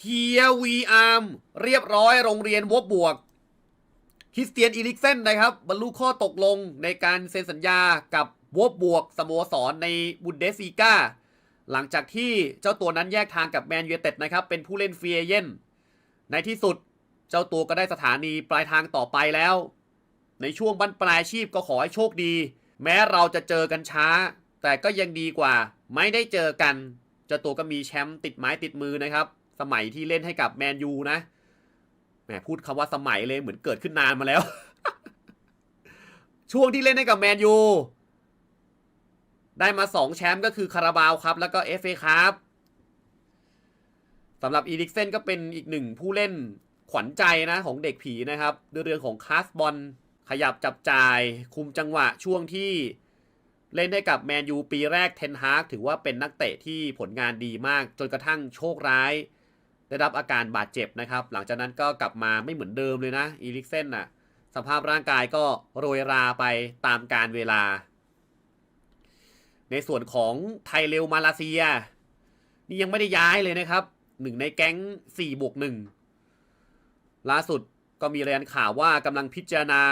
เฮียวีอาร์มเรียบร้อยโรงเรียนวบบวกคริสเตียนอีลิกเซนนะครับ บรรลุข้อตกลงในการเซ็นสัญญากับวบบวกสโมสรในบุนเดสซีกาหลังจากที่เจ้าตัวนั้นแยกทางกับแมนยูเต็ดนะครับ เป็นผู้เล่นฟรีเอเย่นในที่สุดเจ้าตัวก็ได้สถานีปลายทางต่อไปแล้ว ในช่วงบั้นปลายชีพก็ขอให้โชคดี แม้เราจะเจอกันช้า แต่ก็ยังดีกว่า ไม่ได้เจอกัน เจ้าตัวก็มีแชมป์ติดไม้ติดมือนะครับ สมัยที่เล่นให้กับแมนยูนะแหมพูดคำว่าสมัยเลยเหมือนเกิดขึ้นนานมาแล้ว ช่วงที่เล่นให้กับแมนยูได้มาสองแชมป์ก็คือคาราบาวครับ แล้วก็เอฟเอครับสำหรับอีริกเซนก็เป็นอีกหนึ่งผู้เล่นขวัญใจนะของเด็กผีนะครับด้วยเรื่องของคาสบอลขยับจับจ่าย คุมจังหวะช่วงที่เล่นให้กับแมนยูปีแรกเทนฮากถือว่าเป็นนักเตะที่ผลงานดีมาก จนกระทั่งโชคร้าย ได้รับอาการบาดเจ็บนะครับ หลังจากนั้นก็กลับมาไม่เหมือนเดิมเลยนะอีริกเซนน่ะสภาพร่างกายก็โรยราไปตามการเวลา ในส่วนของไทเรลมาลาเซีย นี่ยังไม่ได้ย้ายเลยนะครับหนึ่งในแก๊ง4บวก1ล่าสุดก็มีรายงานข่าวว่ากำลังพิจารณา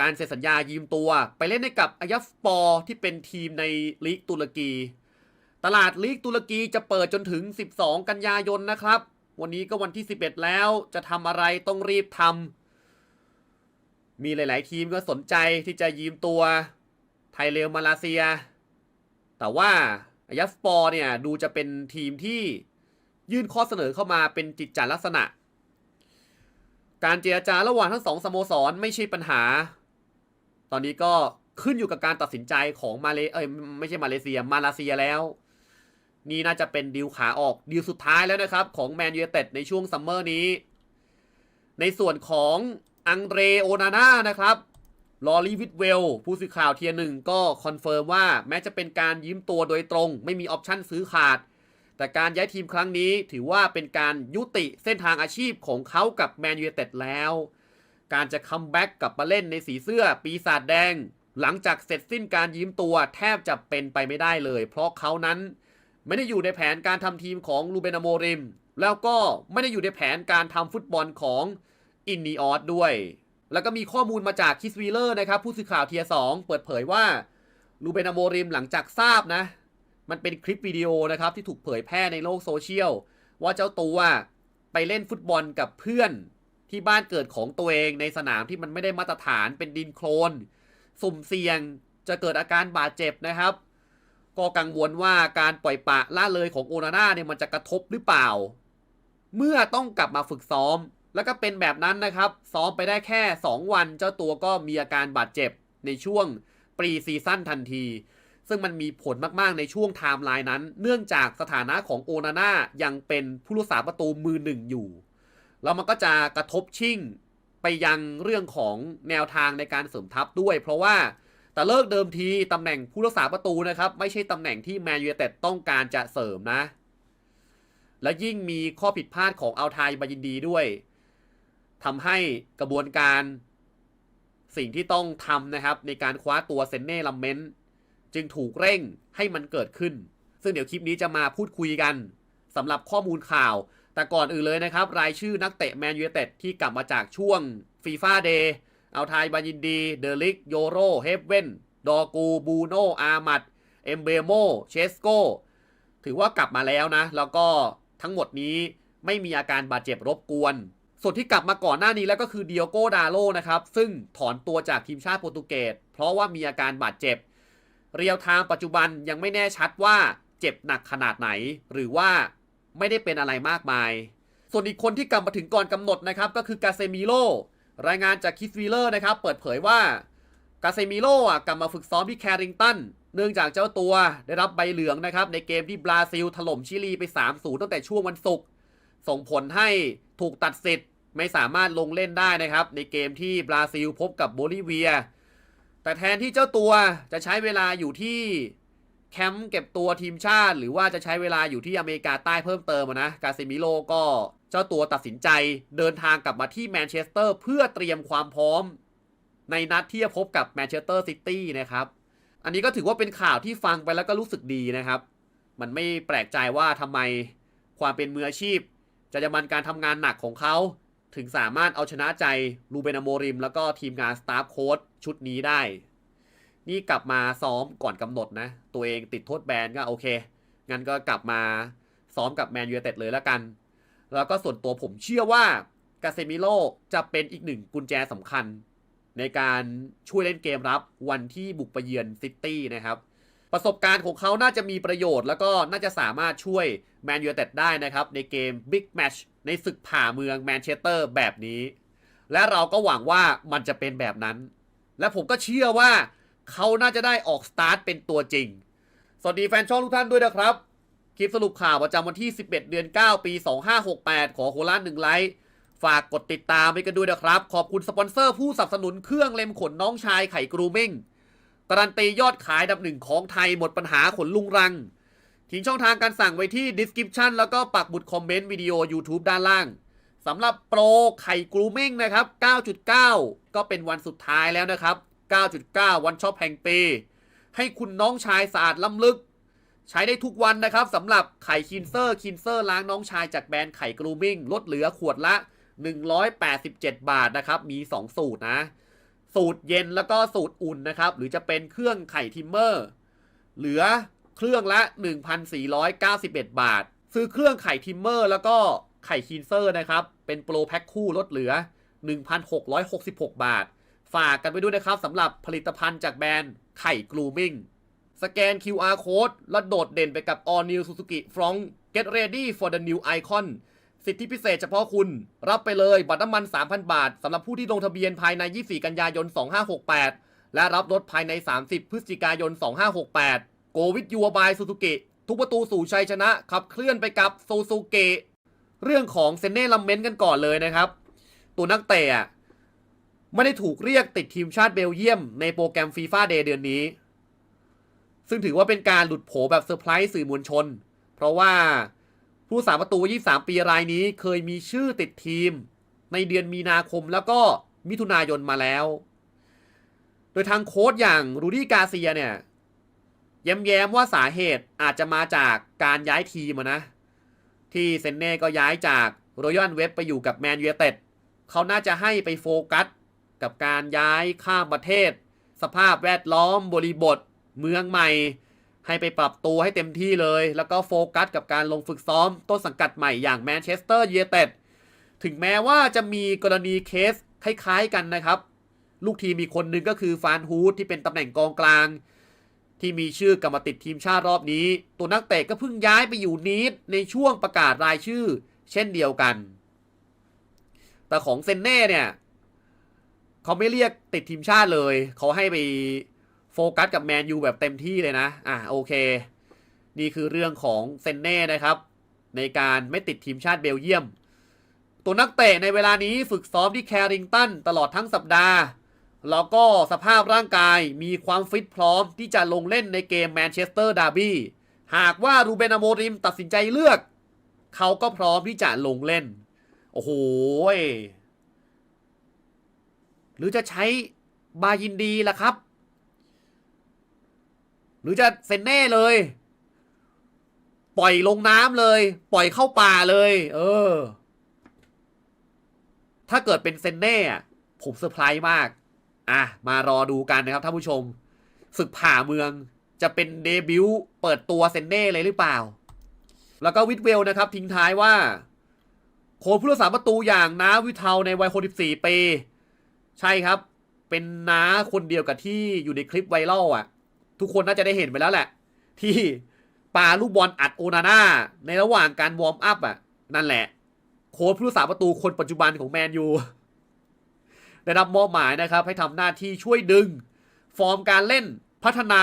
การเซ็นสัญญายืมตัว ไปเล่นให้กับอายัฟปอร์ที่เป็นทีมในลีกตุรกี ตลาดลีกตุรกีจะเปิดจนถึง 12 กันยายนนะครับ วันนี้ก็วันที่ 11 แล้วจะทำอะไรต้องรีบทำมีหลาย ๆ ทีมก็สนใจที่จะยืมตัวไทยเรลมาเลเซีย แต่ว่าอายัฟปอร์เนี่ยดูจะเป็นทีมที่ยื่นข้อเสนอเข้ามาเป็นจิตจาลักษณะ การเจรจาระหว่างทั้งสองสโมสรไม่ใช่ปัญหา ตอนนี้ก็ขึ้นอยู่กับการตัดสินใจของมาเลเอ้ยไม่ใช่มาเลเซียมาลาเซียแล้ว นี่น่าจะเป็นดีลขาออกดีลสุดท้ายแล้วนะครับ ของแมนยูเต็ดในช่วงซัมเมอร์นี้ ในส่วนของอังเดรโอนาน่านะครับลอรีวิทเวลผู้สื่อข่าวเทียหนึ่งก็คอนเฟิร์มว่าแม้จะเป็นการยืมตัวโดยตรง ไม่มีออปชั่นซื้อขาด แต่การย้ายทีมครั้งนี้ถือว่าเป็นการยุติเส้นทางอาชีพของเขากับแมนยูเต็ดแล้ว การจะคัมแบ็กกลับมาเล่นในสีเสื้อปีศาจแดง หลังจากเสร็จสิ้นการยืมตัวแทบจะเป็นไปไม่ได้เลย เพราะเขานั้น ไม่ได้อยู่ในแผนการทำทีมของลูเบนาโมริม แล้วก็ไม่ได้อยู่ในแผนการทำฟุตบอลของอินนีออสด้วย แล้วก็มีข้อมูลมาจากคิสวีเลอร์นะครับ ผู้สื่อข่าวเทียสองเปิดเผยว่าลูเบนาโมริมหลังจากทราบนะ มันเป็นคลิปวิดีโอนะครับ ที่ถูกเผยแพร่ในโลกโซเชียล ว่าเจ้าตัวไปเล่นฟุตบอลกับเพื่อนที่บ้านเกิดของตัวเองในสนามที่มันไม่ได้มาตรฐานเป็นดินโคลน สุ่มเสี่ยงจะเกิดอาการบาดเจ็บนะครับ ก็กังวลว่าการปล่อยปะละเลยของโอนาน่าเนี่ยมันจะกระทบหรือเปล่า เมื่อต้องกลับมาฝึกซ้อม แล้วก็เป็นแบบนั้นนะครับ ซ้อมไปได้แค่ 2 วัน เจ้าตัวก็มีอาการบาดเจ็บในช่วงปรีซีซั่นทันที ซึ่งมันมีผลมาก ๆ ในช่วงไทม์ไลน์นั้น เนื่องจากสถานะของโอนาน่ายังเป็นผู้รักษาประตูมือหนึ่งอยู่ แล้วมันก็จะกระทบชิ่งไปยังเรื่องของแนวทางในการเสริมทัพด้วย เพราะว่า แต่เลิกเดิมทีตำแหน่งผู้รักษาประตูนะครับ ไม่ใช่ตำแหน่งที่แมนยูเต็ดต้องการจะเสริมนะ และยิ่งมีข้อผิดพลาดของอัลไทยบายินดีด้วยทำให้กระบวนการสิ่งที่ต้องทำนะครับ ในการคว้าตัวเซนเน่ลัมเมนต์จึงถูกเร่งให้มันเกิดขึ้น ซึ่งเดี๋ยวคลิปนี้จะมาพูดคุยกันสำหรับข้อมูลข่าว แต่ก่อนอื่นเลยนะครับ รายชื่อนักเตะแมนยูเต็ดที่กลับมาจากช่วงฟีฟ่าเดย์ เอาไทยบายินดี เดลิก โยโร เฮฟเว่น ดอกู บูโน อามัด เอมเบโม เชสโก ถือว่ากลับมาแล้วนะ แล้วก็ทั้งหมดนี้ไม่มีอาการบาดเจ็บรบกวน ส่วนที่กลับมาก่อนหน้านี้แล้วก็คือเดียโกดาโลนะครับ ซึ่งถอนตัวจากทีมชาติโปรตุเกส เพราะว่ามีอาการบาดเจ็บ เรียวไทม์ปัจจุบันยังไม่แน่ชัดว่าเจ็บหนักขนาดไหน หรือว่าไม่ได้เป็นอะไรมากมาย ส่วนอีกคนที่กลับมาถึงก่อนกำหนดนะครับก็คือกาเซมิโล รายงานจากคิสวีเลอร์นะครับ เปิดเผยว่ากาเซมิโลอะกลับมาฝึกซ้อมที่แคริงตัน เนื่องจากเจ้าตัวได้รับใบเหลืองนะครับ ในเกมที่บราซิลถล่มชิลีไป 3-0 ตั้งแต่ช่วงวันศุกร์ส่งผลให้ถูกตัดสิทธิ์ไม่สามารถลงเล่นได้นะครับ ในเกมที่บราซิลพบกับโบลิเวีย แต่แทนที่เจ้าตัวจะใช้เวลาอยู่ที่แคมป์เก็บตัวทีมชาติ หรือว่าจะใช้เวลาอยู่ที่อเมริกาใต้เพิ่มเติมนะกาเซมิโลก็ เจ้าตัวตัดสินใจเดินทางกลับมาที่แมนเชสเตอร์เพื่อเตรียมความพร้อม ในนัดที่จะพบกับแมนเชสเตอร์ซิตี้นะครับ อันนี้ก็ถือว่าเป็นข่าวที่ฟังไปแล้วก็รู้สึกดีนะครับ มันไม่แปลกใจว่าทำไมความเป็นมืออาชีพจรรยาบรรณการทำงานหนักของเขาถึงสามารถเอาชนะใจลูเบนอโมริม แล้วก็ทีมงานสตาฟโค้ชชุดนี้ได้ นี่กลับมาซ้อมก่อนกำหนดนะ ตัวเองติดโทษแบนก็โอเค งั้นก็กลับมาซ้อมกับแมนยูเต็ดเลยแล้วกัน แล้วก็ส่วนตัวผมเชื่อว่ากาเซมิโลจะเป็นอีกหนึ่งกุญแจสำคัญ ในการช่วยเล่นเกมรับวันที่บุกไปเยือนซิตี้นะครับ ประสบการณ์ของเขาน่าจะมีประโยชน์ แล้วก็น่าจะสามารถช่วยแมนยูเต็ดได้นะครับ ในเกมบิ๊กแมชในศึกผ่าเมืองแมนเชสเตอร์แบบนี้ และเราก็หวังว่ามันจะเป็นแบบนั้น และผมก็เชื่อว่าเขาน่าจะได้ออกสตาร์ทเป็นตัวจริง สวัสดีแฟนช่องทุกท่านด้วยนะครับ คลิปสรุปข่าวประจำวันที่ 11 เดือน 9 ปี 2568 ขอโคราชหนึ่งไลค์ ฝากกดติดตามไปกันด้วยนะครับ ขอบคุณสปอนเซอร์ผู้สนับสนุนเครื่องเล็มขนน้องชายไข่กรูมิ่งการันตียอดขายดับหนึ่งของไทยหมดปัญหาขนลุงรัง ทิ้งช่องทางการสั่งไว้ที่ description แล้วก็ปักบุดคอมเมนต์วิดีโอ YouTube ด้านล่างสำหรับโปรไข่กรูมิ่งนะครับ 9.9 ก็เป็นวันสุดท้ายแล้วนะครับ 9.9 วันช็อปแห่งปี ให้คุณน้องชายสะอาดล้ำลึก ใช้ได้ทุกวันนะครับสำหรับไข่คินเซอร์คินเซอร์ล้างน้องชายจากแบรนด์ไข่กรูมิ่งลดเหลือขวดละ 187 บาทนะครับมี 2 สูตรนะ สูตรเย็นแล้วก็สูตรอุ่นนะครับ หรือจะเป็นเครื่องไข่ทิมเมอร์ เหลือเครื่องละ 1,491 บาท ซื้อเครื่องไข่ทิมเมอร์แล้วก็ไข่คินเซอร์นะครับ เป็นโปรแพ็คคู่ลดเหลือ 1,666 บาท ฝากกันไปด้วยนะครับสำหรับผลิตภัณฑ์จากแบรนด์ไข่กลูมิ่ง สแกน QR code แล้วโดดเด่นไปกับ All New Suzuki Front Get ready for the new icon สิทธิพิเศษเฉพาะคุณ รับไปเลยบัตรน้ำมัน 3,000 บาทสำหรับผู้ที่ลงทะเบียนภายใน 24 กันยายน 2568 และรับรถภายใน 30 พฤศจิกายน 2568 Go with you by Suzuki ทุกประตูสู่ชัยชนะ ขับเคลื่อนไปกับ Suzuki เรื่องของเซนเน่ลัมเมนต์กันก่อนเลยนะครับ ตัวนักเตะอะไม่ได้ถูกเรียกติดทีมชาติเบลเยียมในโปรแกรมฟีฟ่าเดย์เดือนนี้ ซึ่งถือว่าเป็นการหลุดโผแบบเซอร์ไพรส์สื่อมวลชน เพราะว่าผู้สาประตู 23 ปีรายนี้เคยมีชื่อติดทีม ในเดือนมีนาคมแล้วก็มิถุนายนมาแล้ว โดยทางโค้ชอย่างรูดี้กาเซียเนี่ยแย้มๆว่าสาเหตุอาจจะมาจากการย้ายทีมนะ ที่เซนเน่ก็ย้ายจากรอยัลเว็บไปอยู่กับแมนยูเต็ดเขาน่าจะให้ไปโฟกัส กับการย้ายข้ามประเทศ สภาพแวดล้อมบริบท เมืองใหม่ ให้ไปปรับตัวให้เต็มที่เลย แล้วก็โฟกัสกับการลงฝึกซ้อม ต้นสังกัดใหม่อย่างแมนเชสเตอร์ยูไนเต็ดถึงแม้ว่าจะมีกรณีเคสคล้ายๆกันนะครับ ลูกทีมมีคนหนึ่งก็คือฟานฮูดที่เป็นตำแหน่งกองกลาง ที่มีชื่อกลับมาติดทีมชาติรอบนี้ ตัวนักเตะก็เพิ่งย้ายไปอยู่นีดในช่วงประกาศรายชื่อ เช่นเดียวกัน แต่ของเซนเน่เนี่ย เขาไม่เรียกติดทีมชาติเลย เขาให้ไป ฟกัสกับแมนยูแบบเต็มที่เลยนะ อะโอเค นี่คือเรื่องของเซนเน่นะครับ ในการไม่ติดทีมชาติเบลเยียม ตัวนักเตะในเวลานี้ฝึกซ้อมที่แคริงตันตลอดทั้งสัปดาห์ แล้วก็สภาพร่างกายมีความฟิตพร้อมที่จะลงเล่นในเกมแมนเชสเตอร์ดาร์บี้หากว่ารูเบนอโมริมตัดสินใจเลือก เขาก็พร้อมที่จะลงเล่น โอ้โหหรือจะใช้บายินดีล่ะครับ รือจะเซนเน่เลย ปล่อยลงน้ำเลย ปล่อยเข้าป่าเลย เออ ถ้าเกิดเป็นเซนเน่ผมเซอร์ไพรส์มาก อะ มารอดูกันนะครับท่านผู้ชม ศึกผ่าเมืองจะเป็นเดบิวต์เปิดตัวเซนเน่เลยหรือเปล่า แล้วก็วิทเวลนะครับ ทิ้งท้ายว่า โค้ชผู้รักษาประตูอย่างน้าวิเทาในวัย64ปี ใช่ครับ เป็นน้าคนเดียวกับที่อยู่ในคลิปไวรัลอะ ทุกคนน่าจะได้เห็นไปแล้วแหละ ที่ปาลูกบอลอัดโอนาน่าในระหว่างการวอร์มอัพอะ นั่นแหละ โค้ชผู้รักษาประตูคนปัจจุบันของแมนยูได้รับมอบหมายนะครับ ให้ทำหน้าที่ช่วยดึง ฟอร์มการเล่นพัฒนา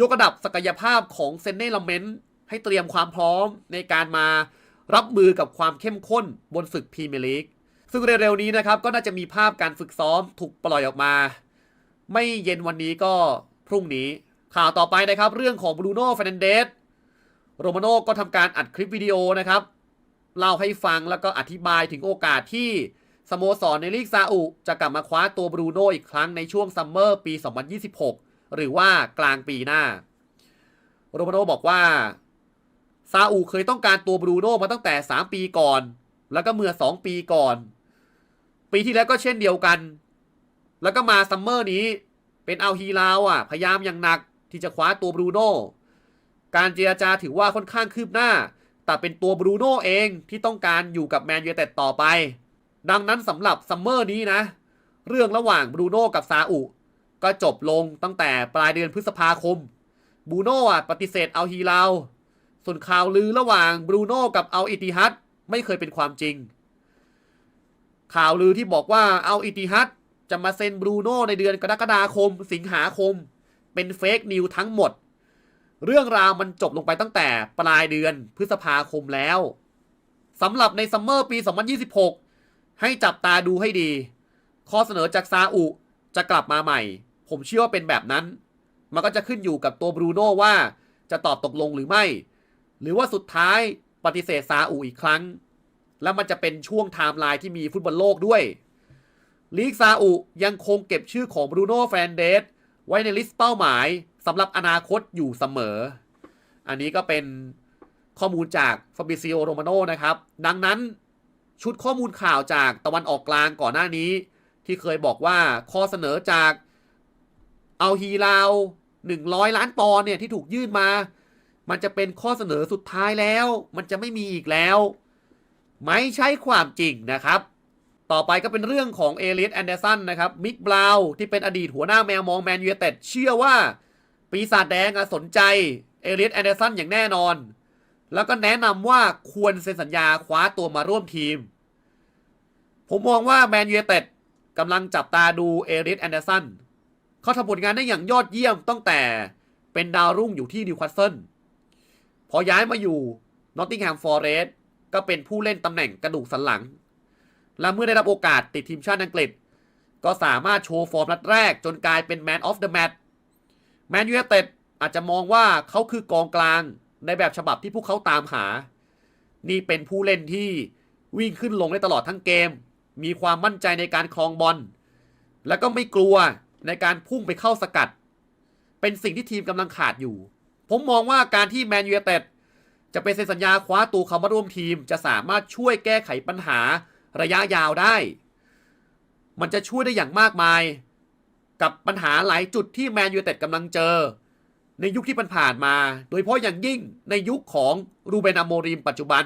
ยกระดับศักยภาพของเซนเน่ลเมนต์ให้เตรียมความพร้อมในการมารับมือกับความเข้มข้นบนศึกพรีเมียร์ลีกซึ่งเร็วๆนี้นะครับ ก็น่าจะมีภาพการฝึกซ้อมถูกปล่อยออกมา ไม่เย็นวันนี้ก็พรุ่งนี้ ข่าวต่อไปนะครับเรื่องของบรูโน่เฟรนเดสโรมาโน่ก็ทำการอัดคลิปวิดีโอนะครับเล่าให้ฟังแล้วก็อธิบายถึงโอกาสที่สโมสรในลีกซาอุจะกลับมาคว้าตัวบรูโน่อีกครั้งในช่วงซัมเมอร์ปี 2026 หรือว่ากลางปีหน้า โรมาโน่บอกว่าซาอุเคยต้องการตัวบรูโน่มาตั้งแต่ 3 ปีก่อน แล้วก็เมื่อสองปีก่อน ปีที่แล้วก็เช่นเดียวกัน แล้วก็มาซัมเมอร์นี้เป็นเอาฮีลาวอะ พยายามอย่างหนัก ที่จะคว้าตัวบรูโน่การเจรจาถือว่าค่อนข้างคืบหน้า แต่เป็นตัวบรูโน่เองที่ต้องการอยู่กับแมนยูเต็ดต่อไป ดังนั้นสำหรับซัมเมอร์นี้นะ เรื่องระหว่างบรูโน่กับซาอุ ก็จบลงตั้งแต่ปลายเดือนพฤษภาคมบรูโน่ปฏิเสธเอาฮีลาวส่วนข่าวลือระหว่างบรูโน่กับเอาอิติฮัดไม่เคยเป็นความจริง ข่าวลือที่บอกว่าเอาอิติฮัดจะมาเซ็นบรูโน่ในเดือนกรกฎาคม สิงหาคม เป็นเฟกนิวทั้งหมด เรื่องราวมันจบลงไปตั้งแต่ปลายเดือนพฤษภาคมแล้วสำหรับในซัมเมอร์ปี 2026 ให้จับตาดูให้ดี ข้อเสนอจากซาอุจะกลับมาใหม่ ผมเชื่อว่าเป็นแบบนั้น มันก็จะขึ้นอยู่กับตัวบรูโน่ว่าจะตอบตกลงหรือไม่ หรือว่าสุดท้ายปฏิเสธซาอุอีกครั้ง แล้วมันจะเป็นช่วงไทม์ไลน์ที่มีฟุตบอลโลกด้วย ลีกซาอุยังคงเก็บชื่อของบรูโน่แฟนเดส ไว้ในลิสต์เป้าหมายสำหรับอนาคตอยู่เสมอ อันนี้ก็เป็นข้อมูลจากฟาบิซิโอโรมาโนนะครับ ดังนั้นชุดข้อมูลข่าวจากตะวันออกกลางก่อนหน้านี้ ที่เคยบอกว่าข้อเสนอจากเอาฮีลาว100 ล้านปอนด์เนี่ยที่ถูกยื่นมา มันจะเป็นข้อเสนอสุดท้ายแล้ว มันจะไม่มีอีกแล้ว ไม่ใช่ความจริงนะครับ ต่อไปก็เป็นเรื่องของเอเลียตแอนเดอร์สันนะครับมิกบราวที่เป็นอดีตหัวหน้าแมวมองแมนยูเต็ดเชื่อว่า ปีศาจแดงสนใจเอเลียตแอนเดอร์สันอย่างแน่นอน แล้วก็แนะนำว่าควรเซ็นสัญญาคว้าตัวมาร่วมทีม ผมมองว่าแมนยูเต็ดกำลังจับตาดูเอเลียตแอนเดอร์สันเขาทำผลงานได้อย่างยอดเยี่ยมตั้งแต่เป็นดาวรุ่งอยู่ที่นิวคาสเซิลพอย้ายมาอยู่นอตติงแฮมฟอร์เรสก็เป็นผู้เล่นตำแหน่งกระดูกสันหลัง และเมื่อได้รับโอกาสติดทีมชาติอังกฤษ ก็สามารถโชว์ฟอร์มนัดแรก จนกลายเป็นแมนออฟเดอะแมตช์แมนยูไนเต็ดอาจจะมองว่าเขาคือกองกลางในแบบฉบับที่พวกเขาตามหา นี่เป็นผู้เล่นที่วิ่งขึ้นลงได้ตลอดทั้งเกม มีความมั่นใจในการครองบอล แล้วก็ไม่กลัวในการพุ่งไปเข้าสกัด เป็นสิ่งที่ทีมกำลังขาดอยู่ ผมมองว่าการที่แมนยูไนเต็ดจะไปเซ็นสัญญาคว้าตัวเขามาร่วมทีม จะสามารถช่วยแก้ไขปัญหา ระยะยาวได้ มันจะช่วยได้อย่างมากมาย กับปัญหาหลายจุดที่แมนยูเต็ดกำลังเจอ ในยุคที่ผ่านมา โดยเฉพาะอย่างยิ่งในยุคของรูเบนอโมริมปัจจุบัน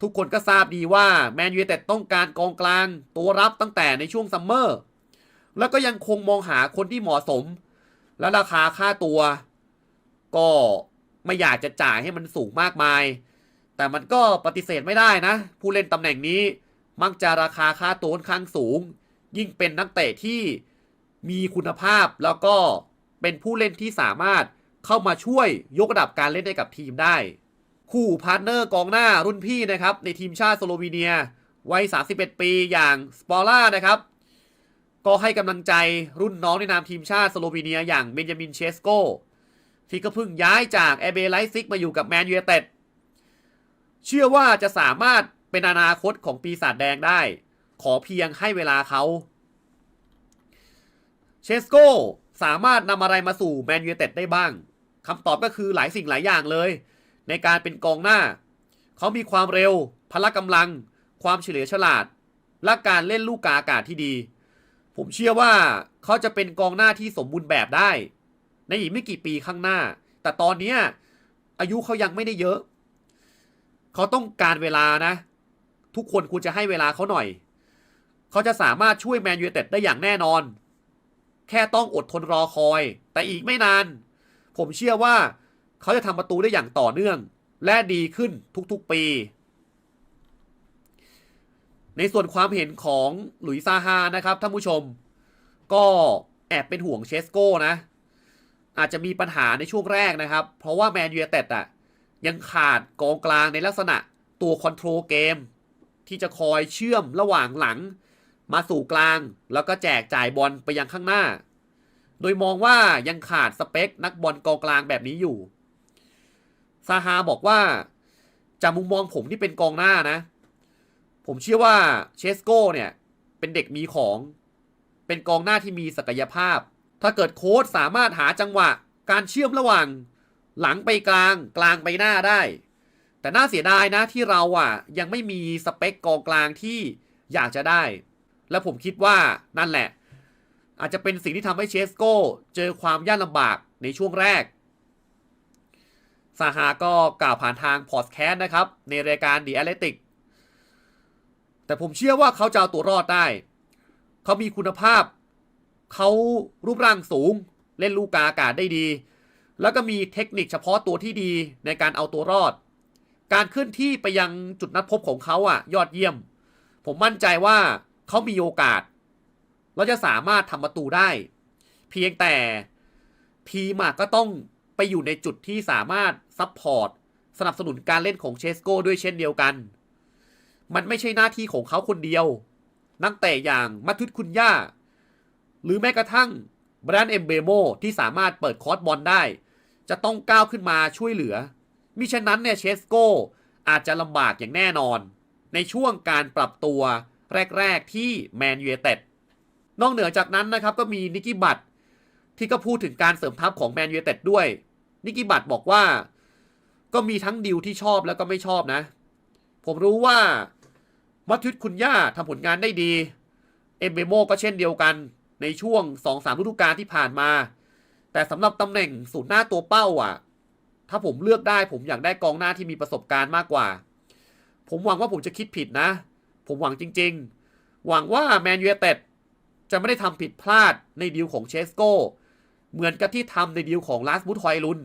ทุกคนก็ทราบดีว่าแมนยูเต็ดต้องการกองกลางตัวรับตั้งแต่ในช่วงซัมเมอร์ แล้วก็ยังคงมองหาคนที่เหมาะสม และราคาค่าตัว ก็ไม่อยากจะจ่ายให้มันสูงมากมาย แต่มันก็ปฏิเสธไม่ได้นะ ผู้เล่นตำแหน่งนี้มักจะราคาค่าตัวค่อนข้างสูง ยิ่งเป็นนักเตะที่มีคุณภาพแล้วก็เป็นผู้เล่นที่สามารถเข้ามาช่วยยกระดับการเล่นให้กับทีมได้ คู่พาร์ทเนอร์กองหน้ารุ่นพี่นะครับ ในทีมชาติสโลวีเนียวัย 31 ปีอย่างสปอล่านะครับ ก็ให้กำลังใจรุ่นน้องในนามทีมชาติสโลวีเนียอย่างเบนจามินเชสโกที่ก็เพิ่งย้ายจากแอเบไลซิกมาอยู่กับแมนยูไนเต็ด เชื่อว่าจะสามารถเป็นอนาคตของปีศาจแดงได้ ขอเพียงให้เวลาเขา เชสโกสามารถนำอะไรมาสู่แมนยูเต็ดได้บ้างคำตอบก็คือหลายสิ่งหลายอย่างเลย ในการเป็นกองหน้า เขามีความเร็ว พละกำลัง ความเฉลียวฉลาด และการเล่นลูกกาอากาศที่ดี ผมเชื่อว่าเขาจะเป็นกองหน้าที่สมบูรณ์แบบได้ ในอีกไม่กี่ปีข้างหน้า แต่ตอนนี้อายุเขายังไม่ได้เยอะ เขาต้องการเวลานะ ทุกคนควรจะให้เวลาเขาหน่อย เขาจะสามารถช่วยแมนยูเต็ดได้อย่างแน่นอน แค่ต้องอดทนรอคอย แต่อีกไม่นาน ผมเชื่อว่าเขาจะทำประตูได้อย่างต่อเนื่อง และดีขึ้นทุกๆปี ในส่วนความเห็นของหลุยส์ซาฮานะครับท่านผู้ชม ก็แอบเป็นห่วงเชสโก้นะ อาจจะมีปัญหาในช่วงแรกนะครับ เพราะว่าแมนยูเต็ดอะ ยังขาดกองกลางในลักษณะตัวคอนโทรลเกม ที่จะคอยเชื่อมระหว่างหลัง มาสู่กลาง แล้วก็แจกจ่ายบอลไปยังข้างหน้า โดยมองว่ายังขาดสเปคนักบอลกองกลางแบบนี้อยู่ซาฮาบอกว่าจากมุมมองผมที่เป็นกองหน้านะ ผมเชื่อว่าเชสโก้เนี่ย เป็นเด็กมีของ เป็นกองหน้าที่มีศักยภาพ ถ้าเกิดโค้ชสามารถหาจังหวะการเชื่อมระหว่าง หลังไปกลางกลางไปหน้าได้ แต่น่าเสียดายนะที่เราอะ ยังไม่มีสเปคกองกลางที่อยากจะได้ และผมคิดว่านั่นแหละ อาจจะเป็นสิ่งที่ทำให้เชสโกเจอความยากลำบากในช่วงแรกซาฮาก็กล่าวผ่านทางพอดแคสต์นะครับ ในรายการ The Athletic แต่ผมเชื่อว่าเขาจะเอาตัวรอดได้ เขามีคุณภาพ เขารูปร่างสูง เล่นลูกกาอากาศได้ดี แล้วก็มีเทคนิคเฉพาะตัวที่ดีในการเอาตัวรอด การเคลื่อนที่ไปยังจุดนัดพบของเขาอะ ยอดเยี่ยม ผมมั่นใจว่าเขามีโอกาสแล้วจะสามารถทำประตูได้ เพียงแต่ทีมอะก็ต้องไปอยู่ในจุดที่สามารถซัพพอร์ตสนับสนุนการเล่นของเชสโก้ด้วยเช่นเดียวกัน มันไม่ใช่หน้าที่ของเขาคนเดียว นักเตะอย่างมัทุตคุณย่า หรือแม้กระทั่งแบรานเอมเบโมที่สามารถเปิดคอร์สบอลได้ จะต้องก้าวขึ้นมาช่วยเหลือ มิฉะนั้นเนี่ยเชสโกอาจจะลำบากอย่างแน่นอน ในช่วงการปรับตัวแรก ๆ ที่แมนยูเอเต็ดนอกเหนือจากนั้นนะครับก็มีนิกกี้บัตที่ก็พูดถึงการเสริมทัพของแมนยูเอเต็ดด้วย นิกกี้บัตบอกว่าก็มีทั้งดิวที่ชอบแล้วก็ไม่ชอบนะ ผมรู้ว่ามัทุตคุณย่าทำผลงานได้ดี เอมเบโมก็เช่นเดียวกันในช่วง 2-3ฤดูกาลที่ผ่านมา แต่สำหรับตำแหน่งศูนย์หน้าตัวเป้าอะ ถ้าผมเลือกได้ผมอยากได้กองหน้าที่มีประสบการณ์มากกว่า ผมหวังว่าผมจะคิดผิดนะ ผมหวังจริง ๆ หวังว่าแมนยูเต็ดจะไม่ได้ทำผิดพลาดในดีลของเชสโกเหมือนกับที่ทำในดีลของลาสบุตฮอยลุน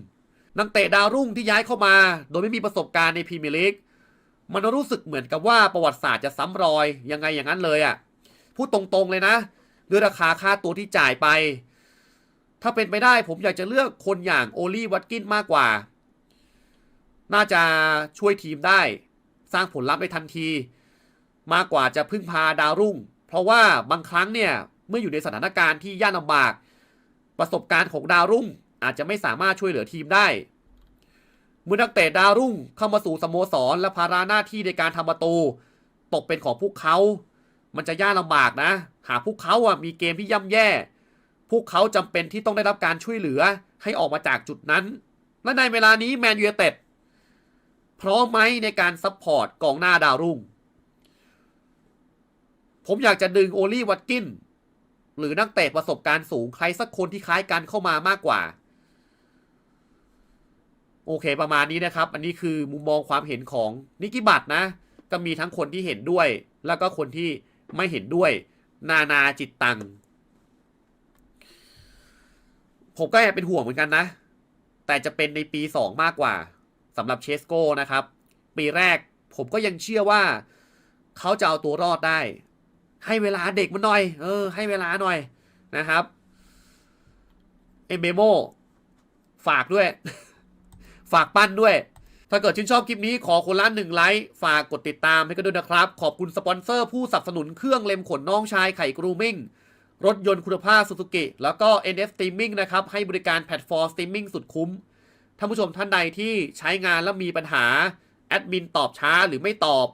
นักเตะดาวรุ่งที่ย้ายเข้ามา โดยไม่มีประสบการณ์ในพรีเมียร์ลีกมันรู้สึกเหมือนกับว่าประวัติศาสตร์จะซ้ำรอยยังไงอย่างนั้นเลยอะ่ะพูดตรงๆเลยนะด้วยราคาค่าตัวที่จ่ายไป ถ้าเป็นไปได้ผมอยากจะเลือกคนอย่างโอลี่วัตกินมากกว่า น่าจะช่วยทีมได้ สร้างผลลัพธ์ได้ทันที มากกว่าจะพึ่งพาดาวรุ่ง เพราะว่าบางครั้งเนี่ย เมื่ออยู่ในสถานการณ์ที่ยากลำบาก ประสบการณ์ของดาวรุ่ง อาจจะไม่สามารถช่วยเหลือทีมได้เมื่อนักเตะดาวรุ่งเข้ามาสู่สโมสรและภาระหน้าที่ในการทำประตู ตกเป็นของพวกเขา มันจะยากลำบากนะ หากพวกเขาอะมีเกมที่ย่ำแย่ พวกเขาจำเป็นที่ต้องได้รับการช่วยเหลือให้ออกมาจากจุดนั้น และในเวลานี้แมนยูเต็ดพร้อมไหมในการซัพพอร์ตกองหน้าดาวรุ่ง ผมอยากจะดึงโอลี่วัตกิน หรือนักเตะประสบการณ์สูงใครสักคนที่คล้ายกันเข้ามามากกว่า โอเคประมาณนี้นะครับ อันนี้คือมุมมองความเห็นของนิกิบัตนะ ก็มีทั้งคนที่เห็นด้วย แล้วก็คนที่ไม่เห็นด้วย นานาจิตตัง ผมก็แอบเป็นห่วงเหมือนกันนะ แต่จะเป็นในปี 2 มากกว่าสำหรับเชสโก้นะครับ ปีแรกผมก็ยังเชื่อว่า เขาจะเอาตัวรอดได้ ให้เวลาเด็กมันหน่อย เออ ให้เวลาหน่อยนะครับเอเบโมฝากด้วย ฝากปั้นด้วย ถ้าเกิดชื่นชอบคลิปนี้ขอคนละหนึ่งไลค์ฝากกดติดตามให้กันด้วยนะครับ ขอบคุณสปอนเซอร์ผู้สนับสนุนเครื่องเล็มขนน้องชายไข่กรูมิ่ง รถยนต์คุณภาพสุ u กิแล้วก็ NF Streaming นะครับให้บริการแพลตฟอร์ม Streaming สุดคุ้มท่านผู้ชมท่านใดที่ใช้งานแล้วมีปัญหาแอดมินตอบช้าหรือไม่ตอบ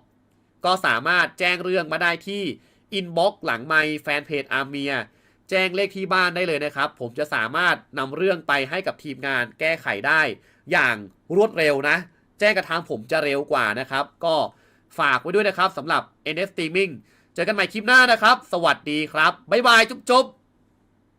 ก็สามารถแจ้งเรื่องมาได้ที่ Inbox หลังไมค์แฟนเพจอาร์เมียแจ้งเลขที่บ้านได้เลยนะครับ ผมจะสามารถนำเรื่องไปให้กับทีมงานแก้ไขได้ อย่างรวดเร็วนะ แจ้งกระทางผมจะเร็วกว่านะครับ ก็ฝากไว้ด้วยนะครับสำหรับ NS Streaming เจอกันใหม่คลิปหน้านะครับ สวัสดีครับ บ๊ายบาย จุ๊บ